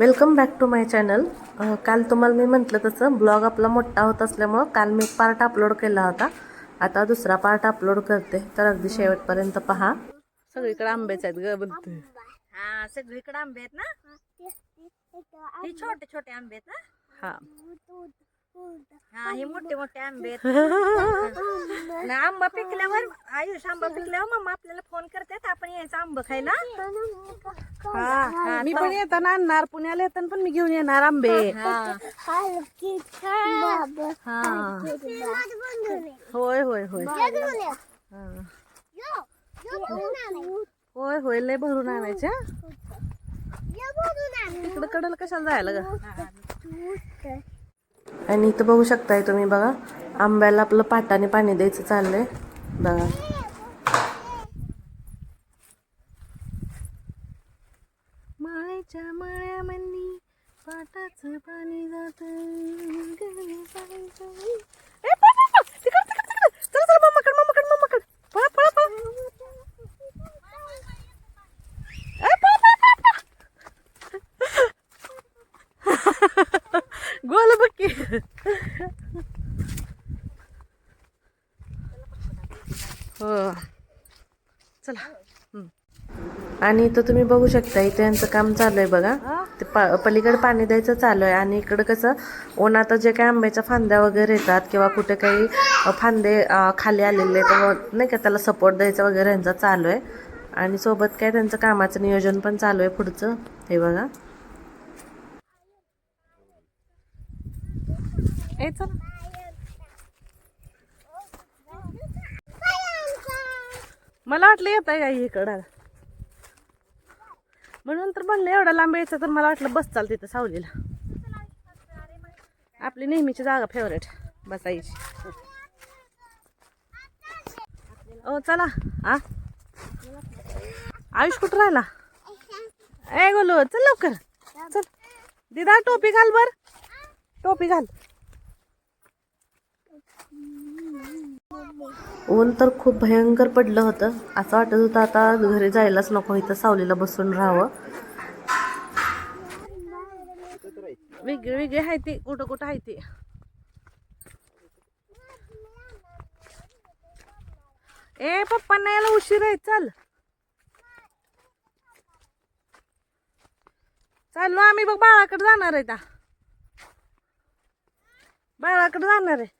Welcome back to my channel काल तुम्हाला मी म्हटलं तसं ब्लॉग आपला मोठा होत असल्यामुळं काल मी एक पार्ट अपलोड केला होता. आता दुसरा पार्ट अपलोड करते. तर अगदी शेवटपर्यंत पहा. सगळीकडे आंबेच आहेत ग बोलते हा सगळीकडे आंबे आहेत ना? हे छोटे छोटे आंबे आहेत ना? हा. हा हे मोठे मोठे आंबे आहेत. आंबा पिकल्यावर आयुष आंबा पिकल्यावर मम्मा आपल्याला फोन करतात आपण यायचं आंबा खायला. हा मी पण येताना आणणार पुण्याला येताना पण मी घेऊन येणार आंबे. हा. हा. होय होय होय. हा. होय होय लय भरून आणायचे तिकडं कडल कशाला जायला ग? आणि इथं बघू शकताय तुम्ही बघा. आंब्याला आपलं पाटाने पाणी द्यायचं चाललंय. बघा. माळ्याच्या मळ्यामंदी पाटाचं पाणी जात चल चल मम्माकड मम्माकड मम्माकड पळा पळा पळा ए, पळा, पळा, पळा, पळा. गोल बघ की हो चला हम्म. आणि इथं तुम्ही बघू शकता इथे यांचं काम चालू आहे बघा ते पा पलीकडे पाणी द्यायचं चालू आहे आणि इकडं कसं उन्हात जे काही आंब्याच्या फांद्या वगैरे येतात किंवा कुठे काही फांदे खाली आलेले तर नाही का त्याला सपोर्ट द्यायचा वगैरे यांचा चालू आहे आणि सोबत काय त्यांचं कामाचं नियोजन पण चालू आहे पुढचं हे बघा. मला वाटलं येत आहे का इकडं? म्हणून तर म्हणलं एवढा लांब यायचं तर मला वाटलं बस चाल तिथं सावलीला. आपली नेहमीची जागा फेवरेट बसायची ओ चला. आ? आयुष कुठं राहिला? ए गोलू चल लवकर. चल. दिदा टोपी घाल बर. टोपी घाल. ऊन तर खूप भयंकर पडलं होतं. असं वाटत होतं आता घरी जायलाच नको इथं सावलीला बसून राहावं. वेगळे वेगळे आहे ते कुठं कुठं आहे ती? ए पप्पांना याला उशीर आहे चल. चाललो आम्ही बघ बाळाकडे जाणार आहे त्या बाळाकडे जाणार आहे.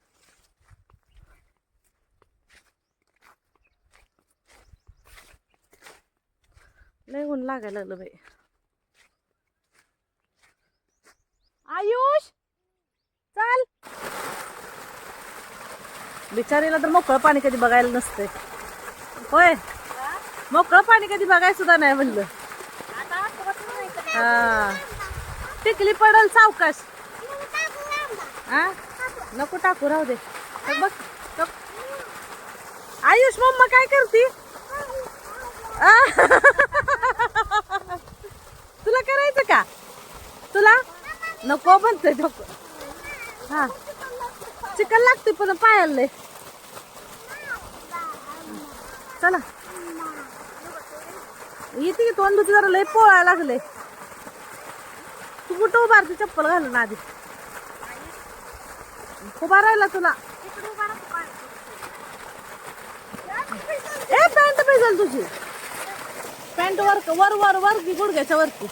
लय ऊन लागायला लागलं बाई. आयुष! चाल! बिचारीला तर मोकळं पाणी कधी बघायला नसतंय. होय मोकळं पाणी कधी बघायला सुद्धा नाही म्हणलं. हा. टिकली पडल सावकाश. हा? नको टाकू राहू दे. बघ. आयुष मम्मा काय करती आ? तुला करायचं का तुला नको म्हणतोय नको हा चिकन लागते पण पायाला चला येते की तोंड जरा लय पोळायला लागले तू कुठं उभारती चप्पल घालून आधी उभा राहिला तुला ए पॅन्ट पाहिजे तुझी पॅन्ट वर वर वर वर की गुडघ्याच्या वरती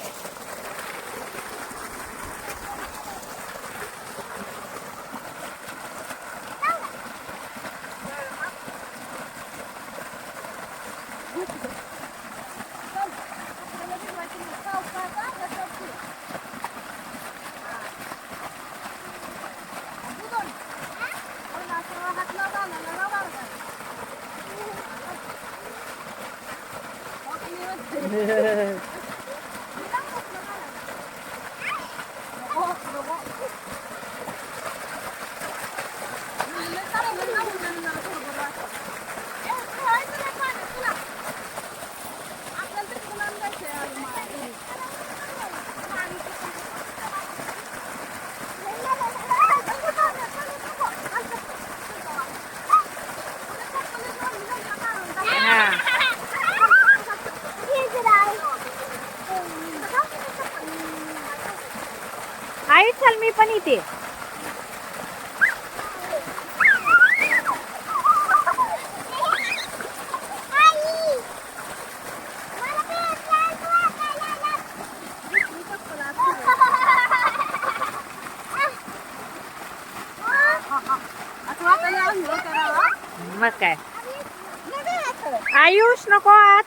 嘿嘿嘿嘿嘿 आई चल मी पण इथे मग काय आयुष नको आत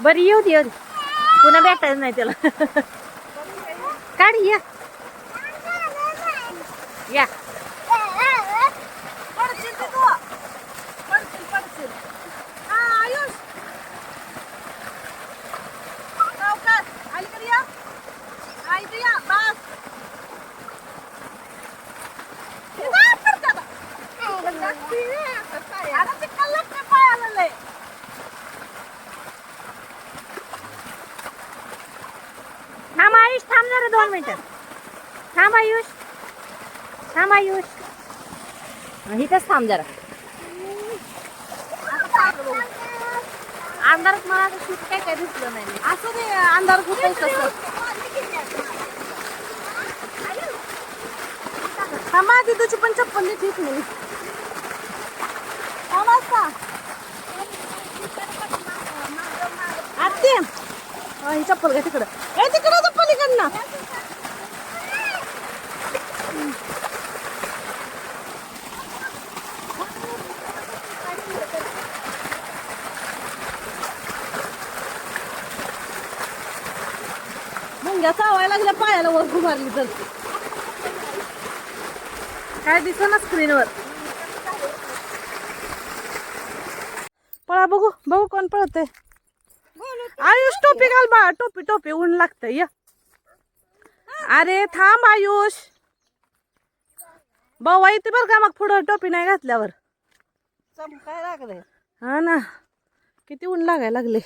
बरी येऊ दे येऊ दे. पुन्हा भेटायचं नाही त्याला. काढ या. या. थांब आयुष थांब जरा दोन मिनिटं थांब आयुष. थांब आयुष. इथंच थांब जरा. अंधारात मला शूट काय काय दिसलं नाही. असं ते अंधारात होतं तसं. थांबा तिथूची पण चप्पल नाही ठीक नाही आत्ते ही चप्पल घ्या तिकडं. ए तिकडं चप्पल इकडनं. लागल्या पायाला वर घुमारली तर. काय दिसत ना स्क्रीनवर पळा बघू बघू कोण पळतय. आयुष टोपी घाल बा. टोपी टोपी ऊन लागतंय या. अरे थांब आयुष. बाबा इथे बरं का मग पुढं टोपी नाही घातल्यावर? काय लागले हा ना. किती ऊन लागायला लागले.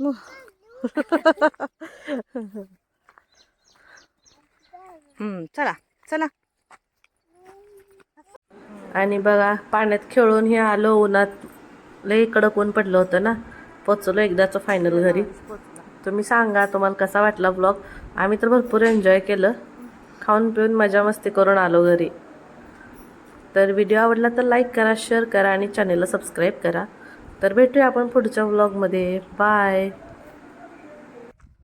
मग. चला चला. आणि बघा पाण्यात खेळून हे आलो उन्हात लई कडक ऊन पडलं होतं ना. पोचलो एकदाचं फायनल घरी. तुम्ही सांगा तुम्हाला कसा वाटला ब्लॉग आम्ही तर भरपूर एन्जॉय केलं. खाऊन पिऊन मजा मस्ती करून आलो घरी. तर व्हिडिओ आवडला तर लाईक करा शेअर करा आणि चॅनेलला सबस्क्राईब करा. तर भेटूया आपण पुढच्या व्लॉगमध्ये बाय